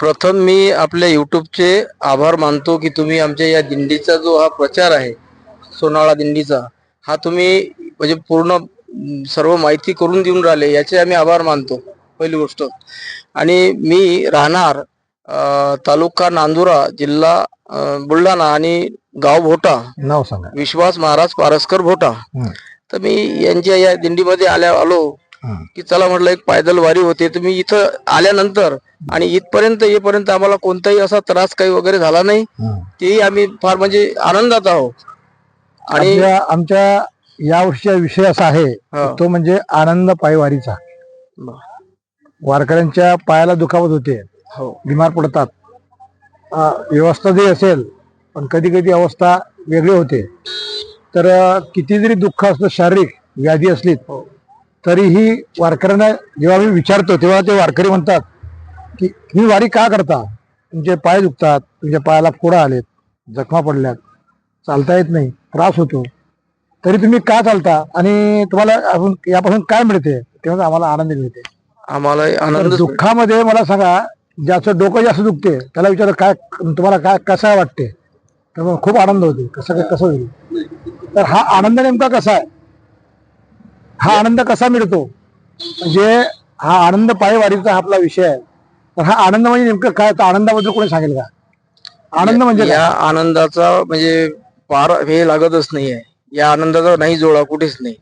प्रथम मी आपल्या युट्यूबचे आभार मानतो की तुम्ही आमच्या या दिंडीचा जो हा प्रचार आहे सोनाळा दिंडीचा हा तुम्ही म्हणजे पूर्ण सर्व माहिती करून देऊन राहिले याचे आम्ही आभार मानतो पहिली गोष्ट आणि मी राहणार तालुका नांदुरा जिल्हा बुलढाणा आणि गाव भोटा नाव सांगा विश्वास महाराज पारसकर भोटा. तर मी यांच्या या दिंडीमध्ये आल्या आलो. की चला म्हटलं एक पायदल वारी होते. तर मी इथं आल्यानंतर आणि इथपर्यंत येईपर्यंत आम्हाला कोणताही असा त्रास काही वगैरे झाला नाही. हं. तेही आम्ही फार म्हणजे आनंदात आहोत. आणि आमच्या या वर्षीचा विषय असा आहे हा. तो म्हणजे आनंद पायवारीचा. वारकऱ्यांच्या पायाला दुखावत होते. हो. बिमार पडतात. व्यवस्था जरी असेल पण कधी कधी अवस्था वेगळी होते. तर किती जरी दुःख असलं शारीरिक व्याधी असली तरीही वारकऱ्यांना जेव्हा मी विचारतो तेव्हा ते वारकरी म्हणतात की तुम्ही वारी का करता? तुमचे पाय दुखतात तुमच्या पायाला फोडा आलेत जखमा पडल्यात चालता येत नाही त्रास होतो. तरी तुम्ही का चालता? आणि तुम्हाला अजून यापासून काय मिळते? तेव्हा आम्हाला आनंद मिळते. आम्हाला आनंद दुःखामध्ये मला सांगा ज्याचं डोकं जास्त दुखते त्याला विचार काय तुम्हाला काय कसं वाटते? तर खूप आनंद होते कसं काय कसं होईल? तर हा आनंद नेमका कसा आहे? हा आनंद कसा मिळतो? म्हणजे हा आनंद पायवारीचा हा आपला विषय आहे. तर हा आनंद म्हणजे नेमकं काय? तर आनंदाबद्दल कोणी सांगेल का? आनंद म्हणजे? या आनंदाचा म्हणजे पार हे लागतच नाहीये. या आनंदाचा नाही जोडा कुठेच नाही.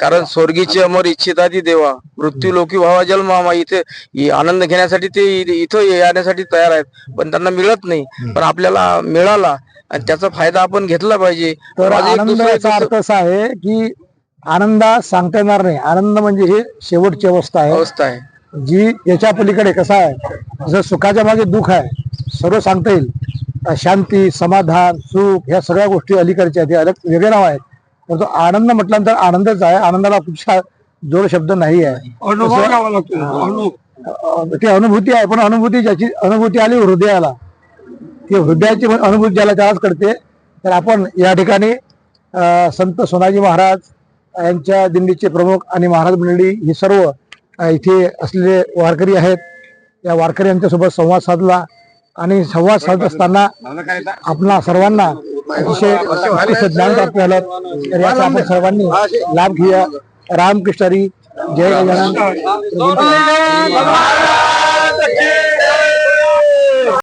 कारण स्वर्गीचे अमर इच्छिताती देवा. मृत्यू लोकी व्हावा जन्मामा इथे आनंद घेण्यासाठी ते इथं येण्यासाठी तयार आहेत. पण त्यांना मिळत नाही. पण आपल्याला मिळाला. आणि त्याचा फायदा आपण घेतला पाहिजे. तर माझं एक आनंद दुसरं- याचा अर्थ असा आहे की आनंदा सांगता येणार नाही. आनंद म्हणजे ही शेवटची अवस्था आहे. अवस्था आहे. जी याच्या पलीकडे कसं आहे? जसं सुखाच्या मागे दुःख आहे सर्व सांगता येईल. अं, शांती समाधान सुख ह्या सगळ्या गोष्टी अलीकडच्या आहेत. हे अलग वेगळे नाव आहेत. परंतु आनंद म्हटल्यानंतर आनंदच आहे. आनंदाला कुठचा जोड शब्द नाही आहे. अं, ती अनुभूती आहे. पण अनुभूती ज्याची अनुभूती आली हृदयाला. ती हृदयाची अनुभूती ज्याला त्यालाच कळते तर आपण या ठिकाणी अं, संत सोनाजी महाराज यांच्या दिंडीचे प्रमुख आणि महाराज मंडळी हे सर्व इथे असलेले वारकरी आहेत. या वारकरी यांच्यासोबत संवाद साधला आणि संवाद साधत असताना आपणा सर्वांना अतिशय अतिशय ज्ञान प्राप्त झालं. तर याचा आपण सर्वांनी लाभ घेऊया. रामकृष्णारी जय गजानन.